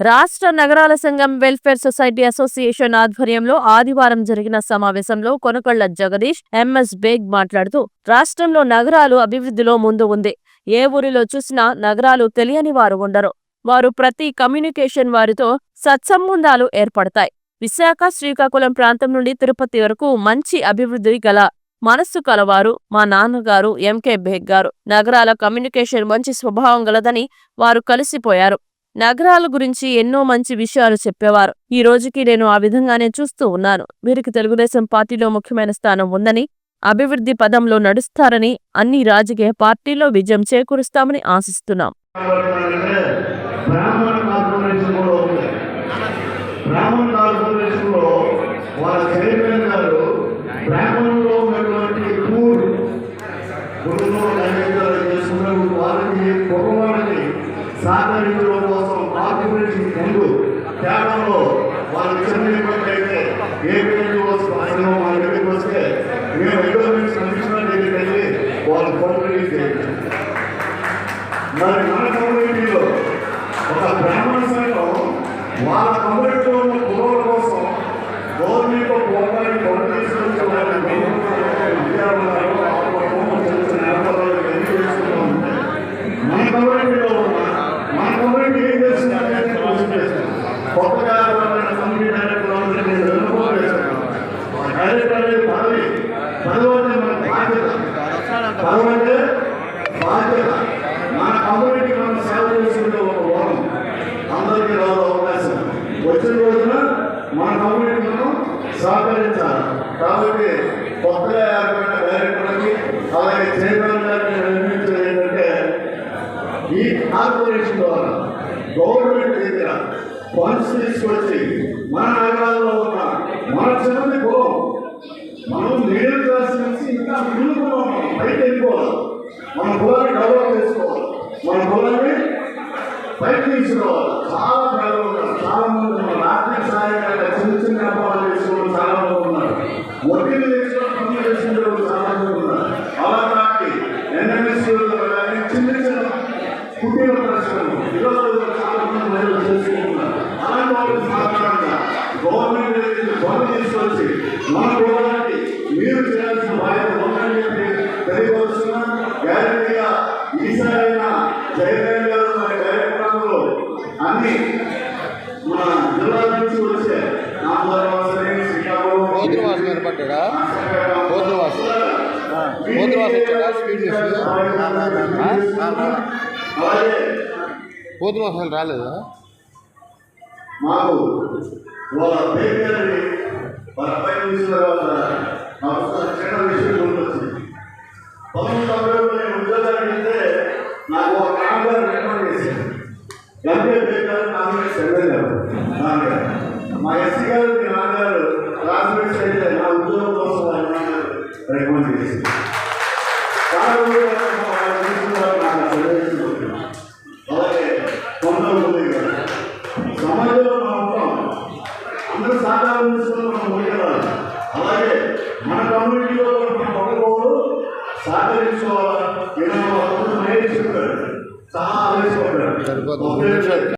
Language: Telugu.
రాష్ట్ర నగరాల సంఘం వెల్ఫేర్ సొసైటీ అసోసియేషన్ ఆధ్వర్యంలో ఆదివారం జరిగిన సమావేశంలో కొనకళ్ళ జగదీష్ ఎంఎస్ బేగ్ మాట్లాడుతూ రాష్ట్రంలో నగరాలు అభివృద్ధిలో ముందు ఉంది. ఏ ఊరిలో చూసినా నగరాలు తెలియని వారు ఉండరు. వారు ప్రతి కమ్యూనికేషన్ వారితో సత్సంబంధాలు ఏర్పడతాయి. విశాఖ శ్రీకాకుళం ప్రాంతం నుండి తిరుపతి వరకు మంచి అభివృద్ధి గల మనస్సు కలవారు మా నాన్నగారు ఎంకే బేగ్ గారు. నగరాల కమ్యూనికేషన్ మంచి స్వభావం గలదని వారు కలిసిపోయారు. నగరాల గురించి ఎన్నో మంచి విషయాలు చెప్పేవారు. ఈ రోజుకి నేను ఆ విధంగానే చూస్తూ ఉన్నాను. వీరికి తెలుగుదేశం పార్టీలో ముఖ్యమైన స్థానం ఉందని అభివృద్ధి పదంలో నడుస్తారని అన్ని రాజకీయ పార్టీల్లో విజయం చేకూరుస్తామని ఆశిస్తున్నాం. సాధారణ త్యాగంలో వాళ్ళు చెందినట్లయితే ఏ విధంగా ఆయన మన దగ్గరికి వస్తే మేము ఎకనామిక్స్ కమిషనర్ దగ్గరికి వెళ్ళి వాళ్ళు పంపిణీ చేయాలి మరి మన కమ్యూనిటీలో ఒక బ్రాహ్మణ సంఘం వాళ్ళ కమ్యూనిటీలో ఉన్న కులవుల కోసం గవర్నమెంట్ పోరాడి కొన తీసుకొచ్చే వాళ్ళని విద్యార్థులు తెలిసిన ఏర్పాట్లు ఎన్ని చేస్తూ ఉంటే మన కమ్యూనిటీలో ఉన్న మన కమ్యూనిటీ ఏం చేస్తుందంటే క్వశ్చన్ చేస్తాం కొత్తగా ఎవరైనా కమ్యూనిటీ డైరెక్టర్ ఉంటే నేను వెనుకోలు చేస్తాను డైరెక్టర్ అనేది పదవి పదవి అంటే మన బాధ్యత పదవి బాధ్యత. మన కమ్యూనిటీ మనం సేవ చేసుకుంటే ఒక వరం అందరికీ రాదు అవకాశం. వచ్చిన రోజున మన కమ్యూనిటీ మనం సహకరించాలి. కాబట్టి కొత్తగా ఏర్పడిన డైరెక్టర్కి అలాగే చైర్మన్ గారిని నిర్మించడం ఏంటంటే ఈ కార్పొరేషన్ ద్వారా గవర్నమెంట్ దగ్గర ఫండ్స్ తీసుకొచ్చి మన నగరాల్లో ఉన్న మన చిన్నది గో మనం మిడిల్ క్లాస్ ఇంకా మిడిల్ బయట వెళ్ళిపోవాలి. మన కులాన్ని డెవలప్ చేసుకోవాలి. మన కులాన్ని బయట తీసుకోవాలి చాలా ప్రజలు ఉన్నారు. చాలా మంది ఉన్నారు. ఆర్థిక సహాయం చిన్న చిన్న వ్యాపారాలు చేసుకోవడం చాలా మంది ఉన్నారు. వడ్డీలు చేసుకోవడం పనులు చేసుకుంటే చాలా మంది ఉన్నారు. అలా కాకి ఎన్ఎంఎస్సీ కానీ చిన్న చిన్న కుటీర పరిశ్రమలు ఈరోజు చాలా మంది మహిళలు చేసుకుంటున్నారు. అలాంటి వాళ్ళు సాధారణంగా గవర్నమెంట్ దగ్గర పనులు తీసుకొచ్చి మన కులానికి మీరు చేయాల్సిన బాధ్యత ఉందని చెప్పి తెలియవలసిన గ్యారెంటీగా ఈసారైనా జగన్ గారు మన కార్యక్రమంలో అన్ని మన జిల్లా నుంచి వచ్చే పోతువాసు పోతువాసు. పోతువాసు వచ్చాడా? స్పీడ్ చేసి నేను నాకు ఒక నాన్నగారు రికమెండ్ చేశారు. ఎంపీ పేరు కాంగ్రెస్ ఎమ్మెల్యే నాన్నగారు మా ఎస్సీ గారు మీ నాన్నగారు క్లాస్మేట్స్ అయితే నా ఉద్యోగం కోసం వాళ్ళ నాన్నగారు రికమెండ్ చేశారు. అలాగే సమాజంలో మనం ఉంటాం. అందరూ మనం అలాగే మన కమ్యూనిటీలో ಸಹಕರಿಸುವ ಕೆಲವು ಅನುಭವಿಸಿಕೊಂಡು ಸಹ ವಹಿಸಿಕೊಂಡು